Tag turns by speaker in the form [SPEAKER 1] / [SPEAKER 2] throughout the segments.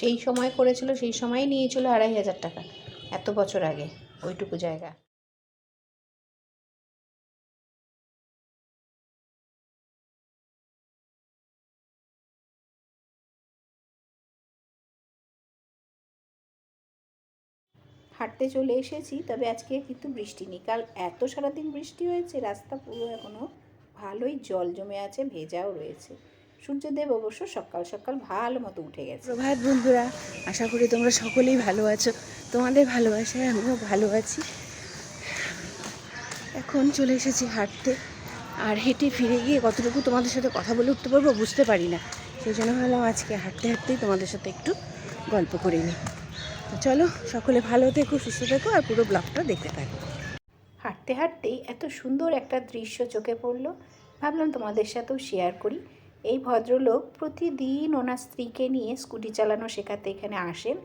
[SPEAKER 1] সেই সময় করেছিল, সেই সময় নিয়েছিল আড়াই হাজার টাকা, এত বছর আগে, ওইটুকু জায়গা। হাঁটতে চলে এসেছি, তবে আজকে কিন্তু বৃষ্টি নেই। কাল এত সারাদিন বৃষ্টি হয়েছে, রাস্তা পুরো এখনও ভালোই জল জমে আছে, ভেজাও রয়েছে। সূর্যদেব অবশ্য সকাল সকাল ভালো মতো উঠে গেছে।
[SPEAKER 2] প্রভাত বন্ধুরা আশা করি তোমরা সকলেই ভালো আছো। তোমাদের ভালোবাসায় আমিও ভালো আছি। এখন চলে এসেছি হাঁটতে আর হেঁটে ফিরে গিয়ে কতটুকু তোমাদের সাথে কথা বলে উঠতে পারব বুঝতে পারি না। সেই জন্য ভাবলাম আজকে হাঁটতে হাঁটতেই তোমাদের সাথে একটু গল্প করে নিই। তো চলো সকলে ভালো থেকো সুস্থ থেকো আর পুরো ব্লগটা দেখতে থাকো।
[SPEAKER 1] হাঁটতে হাঁটতেই এত সুন্দর একটা দৃশ্য চোখে পড়ল। ভাবলাম তোমাদের সাথেও শেয়ার করি। এই ভদ্রলোক প্রতিদিন ওনার স্ত্রীকে নিয়ে স্কুটি চালানো শেখাতে এখানে আসেন।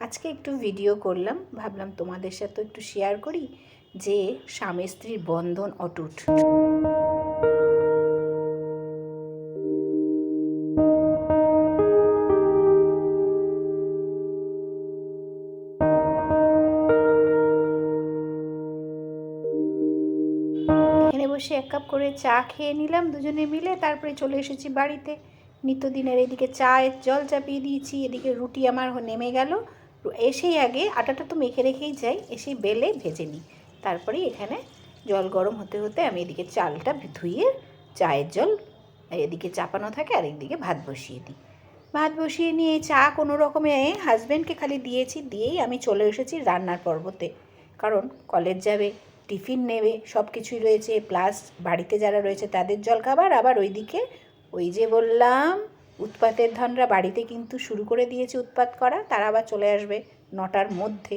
[SPEAKER 1] আজকে একটু ভিডিও করলাম, ভাবলাম তোমাদের সাথে একটু শেয়ার করি যে স্বামী স্ত্রীর বন্ধন অটুট। এখানে বসে এক কাপ করে চা খেয়ে নিলাম, দুজনে মিলে তারপরে চলে এসেছি বাড়িতে। নিত্যদিনের এদিকে চায়ের জল চাপিয়ে দিয়েছি, এদিকে রুটি আমার নেমে গেল। এসেই আগে আটাটা তো মেখে রেখেই যাই এসেই বেলে ভেজে নিই। তারপরে এখানে জল গরম হতে হতে আমি এদিকে চালটা ধুয়ে চায়ের জল, এদিকে চাপানো থাকে আর একদিকে ভাত বসিয়ে দিই। ভাত বসিয়ে নিয়ে চা কোনো রকমে হাজব্যান্ডকে খালি দিয়েছি, দিয়েই আমি চলে এসেছি রান্নার পর্বতে। কারণ কলেজ যাবে টিফিন নেবে সব কিছুই রয়েছে প্লাস বাড়িতে যারা রয়েছে তাদের জলখাবার। আবার ওইদিকে ওই যে বললাম, উৎপাতের ধনরা বাড়িতে কিন্তু শুরু করে দিয়েছে উৎপাত করা, তারা আবার চলে আসবে নটার মধ্যে।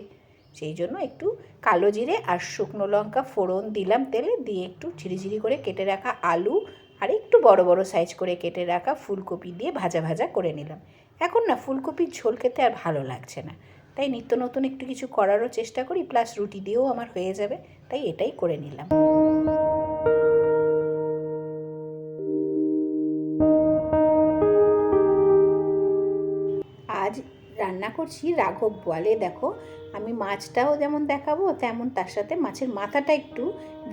[SPEAKER 1] সেই জন্য একটু কালো জিরে আর শুকনো লঙ্কা ফোড়ন দিলাম তেলে, দিয়ে একটু ঝিরিঝিরি করে কেটে রাখা আলু আর একটু বড় বড় সাইজ করে কেটে রাখা ফুলকপি দিয়ে ভাজা ভাজা করে নিলাম। এখন না, ফুলকপির ঝোল খেতে আর ভালো লাগছে না। তাই নিত্য নতুন একটু কিছু করারও চেষ্টা করি প্লাস রুটি দিয়েও আমার হয়ে যাবে, তাই এটাই করে নিলাম। আজ রান্না করছি রাঘব বলে দেখো। আমি মাছটাও যেমন দেখাবো, তেমন তার সাথে মাছের মাথাটা একটু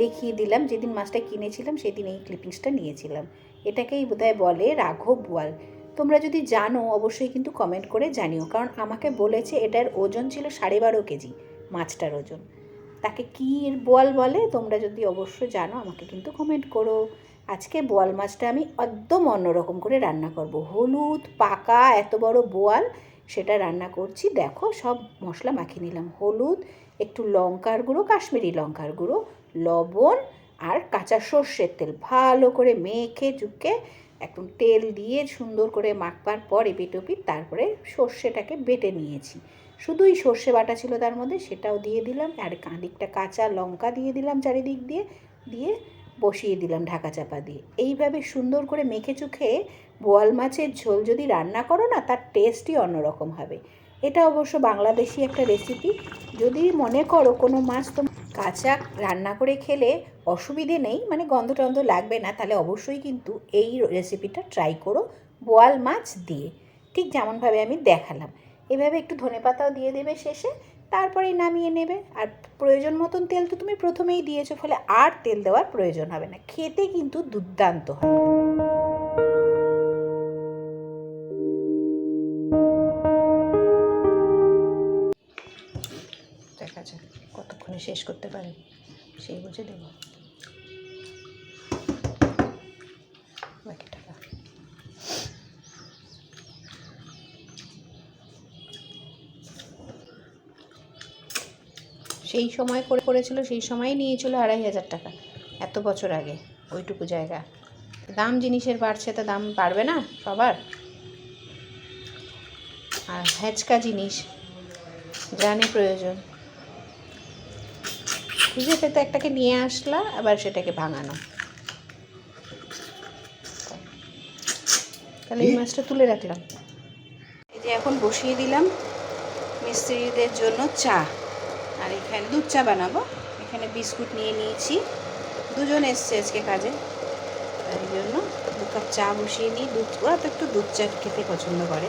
[SPEAKER 1] দেখিয়ে দিলাম। যেদিন মাছটা কিনেছিলাম, সেদিন এই ক্লিপিংসটা নিয়েছিলাম। এটাকেই বোধহয় বলে রাঘব বোয়াল। তোমরা যদি জানো, অবশ্যই কিন্তু কমেন্ট করে জানিও। কারণ আমাকে বলেছে এটার ওজন ছিল সাড়ে বারো কেজি, মাছটার ওজন। তাকে কী বোয়াল বলে? তোমরা যদি অবশ্য জানো, আমাকে কিন্তু কমেন্ট করো। আজকে বোয়াল মাছটা আমি একদম অন্যরকম করে রান্না করব। হলুদ, পাকা, এত বড় বোয়াল, সেটা রান্না করছি। দেখো, সব মশলা মাখিয়ে নিলাম। হলুদ, একটু লঙ্কার গুঁড়ো, কাশ্মীরি লঙ্কার গুঁড়ো, লবণ আর কাঁচা সর্ষের তেল। ভালো করে মেখে চুকে একদম তেল দিয়ে সুন্দর করে মাখবার পর এপিটোপিট তারপরে সর্ষেটাকে বেটে নিয়েছি। শুধুই সর্ষে বাটা ছিল তার মধ্যে সেটাও দিয়ে দিলাম আর কাঁদিকটা কাঁচা লঙ্কা দিয়ে দিলাম চারিদিক দিয়ে দিয়ে বসিয়ে দিলাম ঢাকা চাপা দিয়ে। এইভাবে সুন্দর করে মেখে চুখে বোয়াল মাছের ঝোল যদি রান্না করো না, তার টেস্টই অন্যরকম হবে। এটা অবশ্য বাংলাদেশি একটা রেসিপি যদি মনে করো কোনো মাছ তো কাঁচা রান্না করে খেলে অসুবিধে নেই মানে গন্ধ টন্ধ লাগবে না। তাহলে অবশ্যই কিন্তু এই রেসিপিটা ট্রাই করো, বোয়াল মাছ দিয়ে। ঠিক যেমনভাবে আমি দেখালাম। এভাবে একটু ধনেপাতাও দিয়ে দেবে শেষে তারপরে নামিয়ে নেবে। আর প্রয়োজন মতন তেল তো তুমি প্রথমেই দিয়েছ, ফলে আর তেল দেওয়ার প্রয়োজন হবে না। খেতে কিন্তু দুর্দান্ত হয়। শেষ করতে পারে। সেই বুঝে দেবো। বাকি টাকা সেই সময় করে করেছিল, সেই সময়ই নিয়েছিল আড়াই হাজার টাকা। এত বছর আগে, ওইটুকু জায়গা। দাম জিনিসের বাড়ছে তো দাম বাড়বে না সবার? আর হ্যাচকা জিনিস, জানে প্রয়োজন। খুঁজে পেতে একটাকে নিয়ে আসলা আবার সেটাকে ভাঙানো। তাহলে এই মাছটা তুলে রাখলাম। এই যে এখন বসিয়ে দিলাম মিস্ত্রিদের জন্য চা। আর এখানে দুধ চা বানাবো। এখানে বিস্কুট নিয়ে নিয়েছি। দুজন এসছে আজকে কাজে। তাই জন্য দু কাপ চা বসিয়ে নিই। দুধ ওরা তো একটু দুধ চা খেতে পছন্দ করে।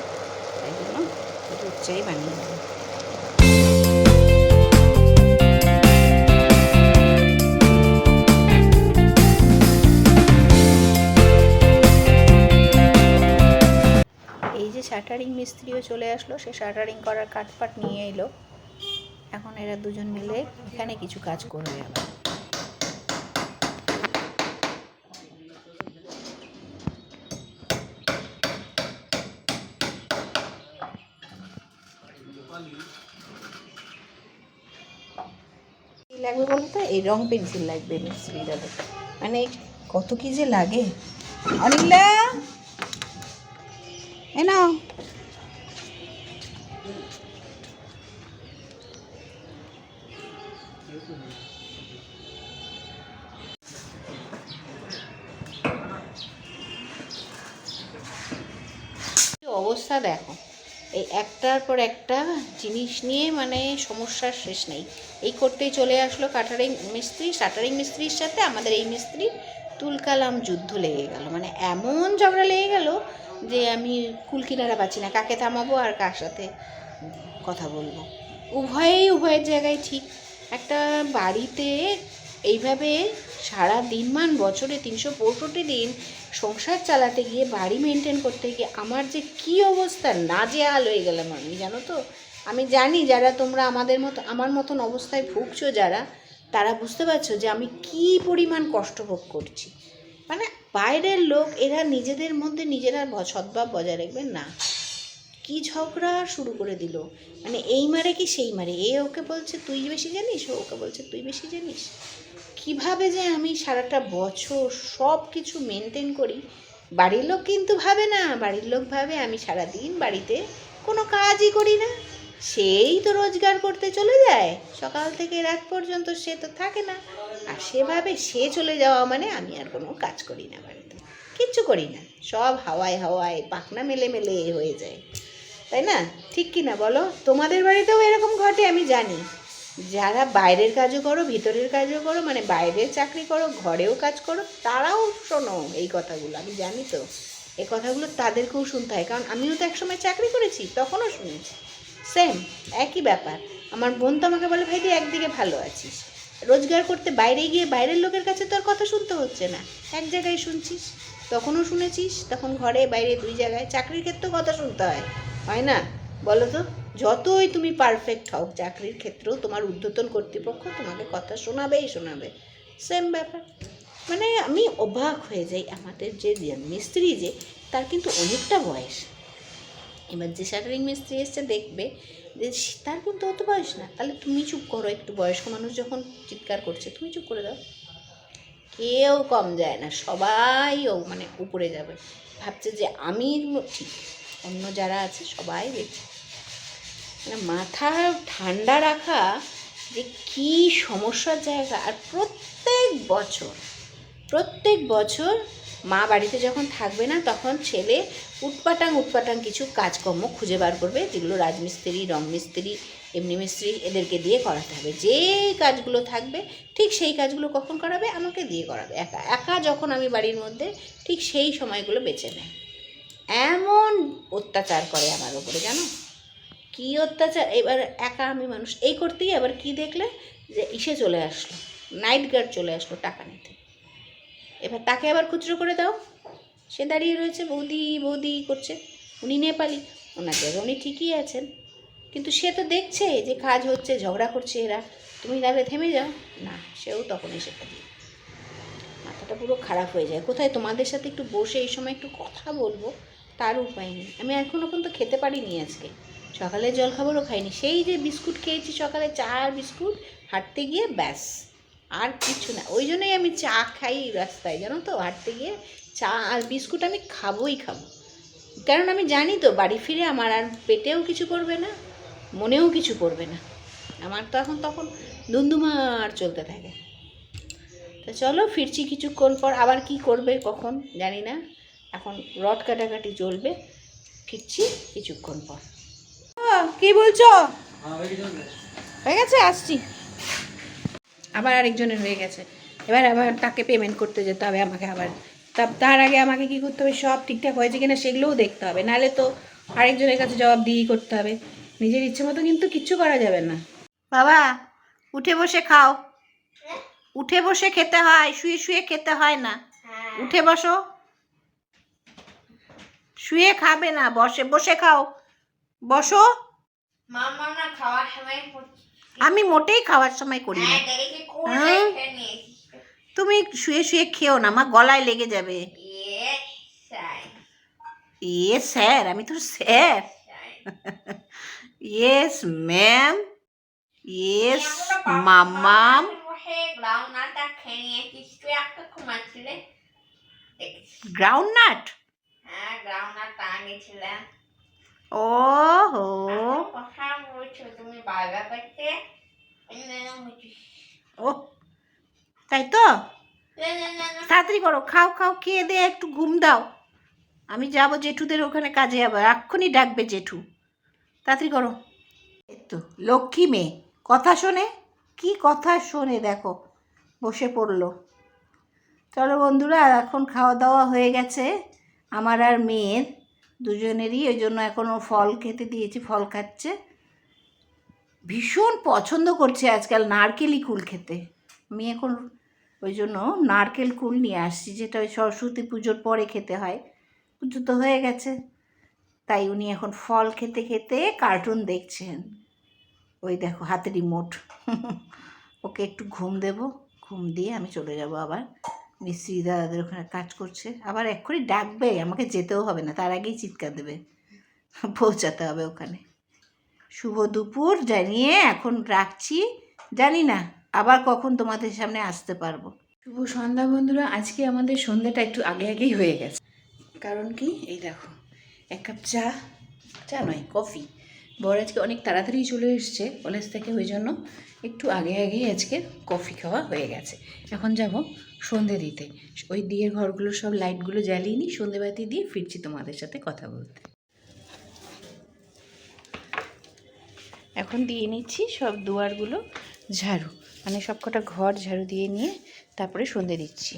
[SPEAKER 1] তাই জন্য দুধ চচ্চড়ি বানিয়ে দেবো মিস্ত্রিও চলে আসলো, সে শাটারিং করার কাঠপাট নিয়ে এলো। এখন এরা দুজন মিলে এখানে কিছু কাজ করবে আবার। লাগবে বলো তো? এই রং পেন্সিল লাগবে মিস্ত্রি যাদের মানে কত কি যে লাগে। অনিলা এ নাও। অবস্থা দেখো। এই একটার পর একটা জিনিস নিয়ে মানে সমস্যার শেষ নেই। এই করতেই চলে আসলো কাটারিং মিস্ত্রি। শাটারিং মিস্ত্রির সাথে আমাদের এই মিস্ত্রি তুলকালাম যুদ্ধ লেগে গেল। মানে এমন ঝগড়া লেগে গেল যে আমি কুলকিনারা পাচ্ছি না। কাকে থামাবো আর কার সাথে কথা বলব? উভয়েই, উভয়ের জায়গায় ঠিক। একটা বাড়িতে এইভাবে সারা দিনমান বছরে তিনশো পঁয়ষট্টি দিন সংসার চালাতে গিয়ে, বাড়ি মেনটেন করতে গিয়ে আমার যে কি অবস্থা না নাজেহাল হয়ে গেলাম আমি, জানো তো? আমি জানি যারা তোমরা আমাদের মতো, আমার মতন অবস্থায় ভুগছো যারা, তারা বুঝতে পারছ যে আমি কি পরিমাণ কষ্ট ভোগ করছি। মানে বাইরের লোক, এরা নিজেদের মধ্যে নিজেরা সদ্ভাব বজায় রাখবে না। কি ঝগড়া শুরু করে দিল? মানে এই মারে কি সেই মারে? এ ওকে বলছে, তুই বেশি জানিস? ও ওকে বলছে, তুই বেশি জানিস? কীভাবে যে আমি সারাটা বছর সব কিছু মেনটেন করি, বাড়ির লোক কিন্তু ভাবে না। বাড়ির লোক ভাবে আমি সারা দিন বাড়িতে কোনো কাজই করি না। সেই তো রোজগার করতে চলে যায়। সকাল থেকে রাত পর্যন্ত সে তো থাকে না। আর সেভাবে সে চলে যাওয়া মানে আমি আর কোনো কাজ করি না বাড়িতে। কিচ্ছু করি না। সব হাওয়ায় হাওয়ায় পাখনা মেলে মেলে হয়ে যায়। তাই না? ঠিক কি না বলো? তোমাদের বাড়িতেও এরকম ঘটে, আমি জানি। যারা বাইরের কাজও করো, ভিতরের কাজও করো মানে বাইরে চাকরি করো, ঘরেও কাজ করো, তারাও শোনো এই কথাগুলো, আমি জানি তো। এই কথাগুলো তাদেরকেও শুনতে হয়, কারণ আমিও তো একসময় চাকরি করেছি, তখনও শুনেছি। সেম একই ব্যাপার। আমার বোন তো আমাকে বলে ভাই তুই একদিকে ভালো আছিস। রোজগার করতে বাইরে গিয়ে বাইরের লোকের কাছে তোর কথা শুনতে হচ্ছে না। এক জায়গায় শুনছিস, তখনও শুনেছিস, তখন ঘরে, বাইরে দুই জায়গায় চাকরির ক্ষেত্রেও কথা শুনতে হয়। হয় না? বলো তো। যতই তুমি পারফেক্ট হও, চাকরির ক্ষেত্রেও তোমার ঊর্ধ্বতন কর্তৃপক্ষ তোমাকে কথা শোনাবেই শোনাবে। সেম ব্যাপার। মানে আমি অবাক হয়ে যাই আমাদের যে মিস্ত্রি যে, তার কিন্তু অনেকটা বয়স। এবার যে শাটারিং মিস্ত্রি এসছে দেখবে যে তার কিন্তু অত বয়স না। তাহলে তুমি চুপ করো, একটু বয়স্ক মানুষ যখন চিৎকার করছে, তুমি চুপ করে দাও। কেউ কম যায় না, সবাই ও মানে উপরে যাবে। ভাবছে যে আমি ঠিক অন্য যারা আছে, সবাই দেখছে। মাথা ঠান্ডা রাখা যে কী সমস্যার জায়গা। আর প্রত্যেক বছর প্রত্যেক বছর মা বাড়িতে যখন থাকবে না, তখন ছেলে উটপাটাং উটপাটাং কিছু কাজকর্ম খুঁজে বার করবে, যেগুলো রাজমিস্ত্রি রং মিস্ত্রি এমনি মিস্ত্রি এদেরকে দিয়ে করাতে হবে। যে কাজগুলো থাকবে, ঠিক সেই কাজগুলো কখন করাবে? আমাকে দিয়ে করাবে। একা একা যখন আমি বাড়ির মধ্যে, ঠিক সেই সময়গুলো বেছে নেয়। এমন অত্যাচার করে আমার ওপরে জানো? কী অত্যাচার? এবার একা আমি মানুষ। এই করতেই আবার কি দেখলে? যে ইসে চলে আসলো। নাইট গার্ড চলে আসলো টাকা নিতে। এবার তাকে আবার খুচরো করে দাও। সে দাঁড়িয়ে রয়েছে, বৌদি বৌদি করছে। উনি নেপালি। ওনার জায়গায় উনি ঠিকই আছেন। কিন্তু সে তো দেখছে যে কাজ হচ্ছে, ঝগড়া করছে এরা। তুমি তাহলে থেমে যাও। না, সেও তখন এসে দিয়ে মাথাটা পুরো খারাপ হয়ে যায়। কোথায় তোমাদের সাথে একটু বসে এই সময় একটু কথা বলব? তার উপায় নেই। আমি এখনও পর্যন্ত খেতে পারিনি আজকে। সকালে জল খাবারও খাইনি। সেই যে বিস্কুট খেয়েছি সকালে, চা আর বিস্কুট, হাঁটতে গিয়ে ব্যাস। আর কিছু না। ওই জন্যই আমি চা খাই রাস্তায়, জানো তো? হাঁটতে গিয়ে চা আর বিস্কুট আমি খাবোই খাব। কারণ আমি জানি তো, বাড়ি ফিরে আমার আর পেটেও কিছু করবে না, মনেও কিছু করবে না। আমার তো এখন তখন দুন্দুমার চলতে থাকে। তো চলো, ফিরছি কিছুক্ষণ পর। আবার কি করবে, কখন, জানি না। এখন রড কাটাকাটি চলবে ফিরছি কিছুক্ষণ পর। কি বলছো? হয়ে গেছে। আসছি। আবার আরেকজনের হয়ে গেছে। এবার আবার তাকে পেমেন্ট করতে যেতে হবে আমাকে আবার। তা তার আগে আমাকে কি করতে হবে? সব ঠিকঠাক হয়েছে কিনা সেগুলোও দেখতে হবে। নাহলে তো আরেকজনের কাছে জবাব দিয়েই করতে হবে। নিজের ইচ্ছে মতো কিন্তু কিচ্ছু করা যাবে না। বাবা উঠে বসে খাও। উঠে বসে খেতে হয় শুয়ে শুয়ে খেতে হয় না। উঠে বসো। শুয়ে খাবে না বসে বসে খাও। বসো। আমি মোটেই খাওয়ার সময় করি না।
[SPEAKER 3] হ্যাঁ,
[SPEAKER 1] হ্যাঁ? তুমি শুয়ে শুয়ে খেও না আমার গলায় লেগে যাবে।
[SPEAKER 3] Yes, স্যার,
[SPEAKER 1] আমি তো sir. Yes ma'am yes ma'am. Groundnut
[SPEAKER 3] হ্যাঁ।
[SPEAKER 1] ও
[SPEAKER 3] কথা বলছো, তুমি করতে।
[SPEAKER 1] তাই তো। তাড়াতাড়ি করো খাও খাও খেয়ে দিয়ে একটু ঘুম দাও। আমি যাব জেঠুদের ওখানে কাজে যাব এক্ষুনি ডাকবে জেঠু। তাড়াতাড়ি করো। তো লক্ষ্মী মেয়ে কথা শোনে? কি কথা শোনে দেখো বসে পড়ল। চলো বন্ধুরা এখন খাওয়া দাওয়া হয়ে গেছে। আমার আর মেয়ের দুজনেরই ওই জন্য এখনও ফল খেতে দিয়েছি, ফল খাচ্ছে। ভীষণ পছন্দ করছে আজকাল নারকেলই কুল খেতে। আমি এখন ওই জন্য নারকেল কুল নিয়ে আসছি, যেটা ওই সরস্বতী পুজোর পরে খেতে হয়। পুজো তো হয়ে গেছে। তাই উনি এখন ফল খেতে খেতে কার্টুন দেখছেন। ওই দেখো হাতে রিমোট ওকে একটু ঘুম দেব। ঘুম দিয়ে আমি চলে যাব আবার। মিস্ত্রি দাদাদের ওখানে কাজ করছে। আবার এক্ষুনি ডাকবে, আমাকে যেতেও হবে না, তার আগেই চিৎকার দেবে। পৌঁছাতে হবে ওখানে। শুভ দুপুর, জানিয়ে এখন রাখছি। জানি না, আবার কখন তোমাদের সামনে আসতে পারব। শুভ সন্ধ্যা বন্ধুরা, আজকে আমাদের সন্ধ্যাটা একটু আগে আগেই হয়ে গেছে। কারণ কি? এই দেখো, এক কাপ চা চা নয়, কফি। বর আজকে অনেক তাড়াতাড়ি চলে এসছে কলেজ থেকে, ওই জন্য একটু আগে আগেই আজকে কফি খাওয়া হয়ে গেছে। এখন যাব সন্ধে দিতে। ওই দিয়ের ঘরগুলো সব লাইটগুলো জ্বালিয়ে নিই সন্ধেবাতি দিয়ে ফিরছি তোমাদের সাথে কথা বলতে। এখন দিয়ে নিচ্ছি সব দুয়ারগুলো ঝাড়ু মানে সব কটা ঘর ঝাড়ু দিয়ে নিয়ে তারপরে সন্ধে দিচ্ছি।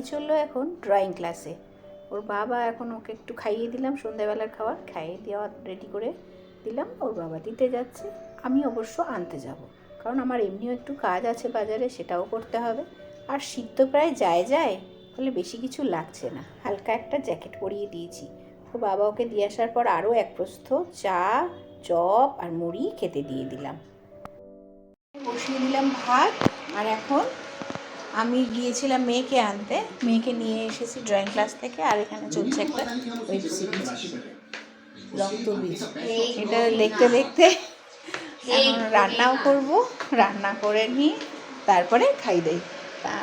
[SPEAKER 1] নিয়ে চলল এখন ড্রয়িং ক্লাসে ওর বাবা এখন ওকে একটু খাইয়ে দিলাম, সন্ধ্যাবেলার খাবার। খাইয়ে দেওয়া রেডি করে দিলাম, ওর বাবা দিতে যাচ্ছে। আমি অবশ্য আনতে যাব, কারণ আমার এমনিও একটু কাজ আছে বাজারে, সেটাও করতে হবে। আর শীত তো প্রায় যায় যায়, ফলে বেশি কিছু লাগছে না। হালকা একটা জ্যাকেট পরিয়ে দিয়েছি। ওর বাবা ওকে দিয়ে আসার পর আরও এক প্রস্থ চা, চপ আর মুড়ি খেতে দিয়ে দিলাম। বসিয়ে দিলাম ভাত, আর এখন আমি গিয়েছিলাম মেয়েকে আনতে। মেয়েকে নিয়ে এসেছি ড্রয়িং ক্লাস থেকে আর এখানে চলছে একটা ওয়েব সিরিজ রক্তবীজ এটা দেখতে দেখতে এখন রান্নাও করব রান্না করে নিয়ে তারপরে খাই দেই। তা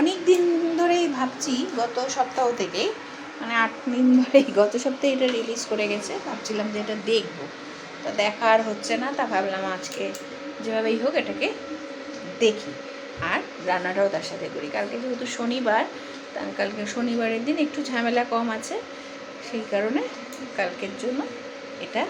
[SPEAKER 1] অনেক দিন ধরেই ভাবছি গত সপ্তাহ থেকেই মানে আট দিন ধরেই গত সপ্তাহে এটা রিলিজ করে গেছে ভাবছিলাম যে এটা দেখব। তো দেখা আর হচ্ছে না তা ভাবলাম আজকে যেভাবেই হোক এটাকে দেখি। আর রান্নাটাও তার সাথে করি। কালকে যেহেতু শনিবার কালকে শনিবারের দিন একটু ঝামেলা কম আছে, সেই কারণে কালকের জন্য এটা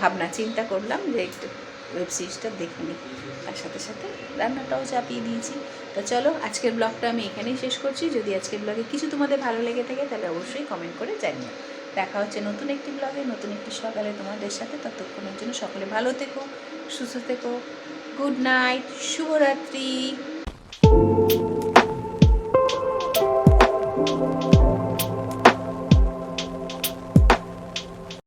[SPEAKER 1] ভাবনা চিন্তা করলাম যে একটু ওয়েব সিরিজটা দেখে নিই। তার সাথে সাথে রান্নাটাও চাপিয়ে দিয়েছি। তো চলো, আজকের ব্লগটা আমি এখানেই শেষ করছি। যদি আজকের ব্লগে কিছু তোমাদের ভালো লেগে থাকে, তাহলে অবশ্যই কমেন্ট করে জানিও। দেখা হচ্ছে নতুন একটি ব্লগে নতুন একটি সকালে তোমাদের সাথে। ততক্ষণের জন্য সকলে ভালো থেকো, সুস্থ থেকো। গুড নাইট, শুভরাত্রি।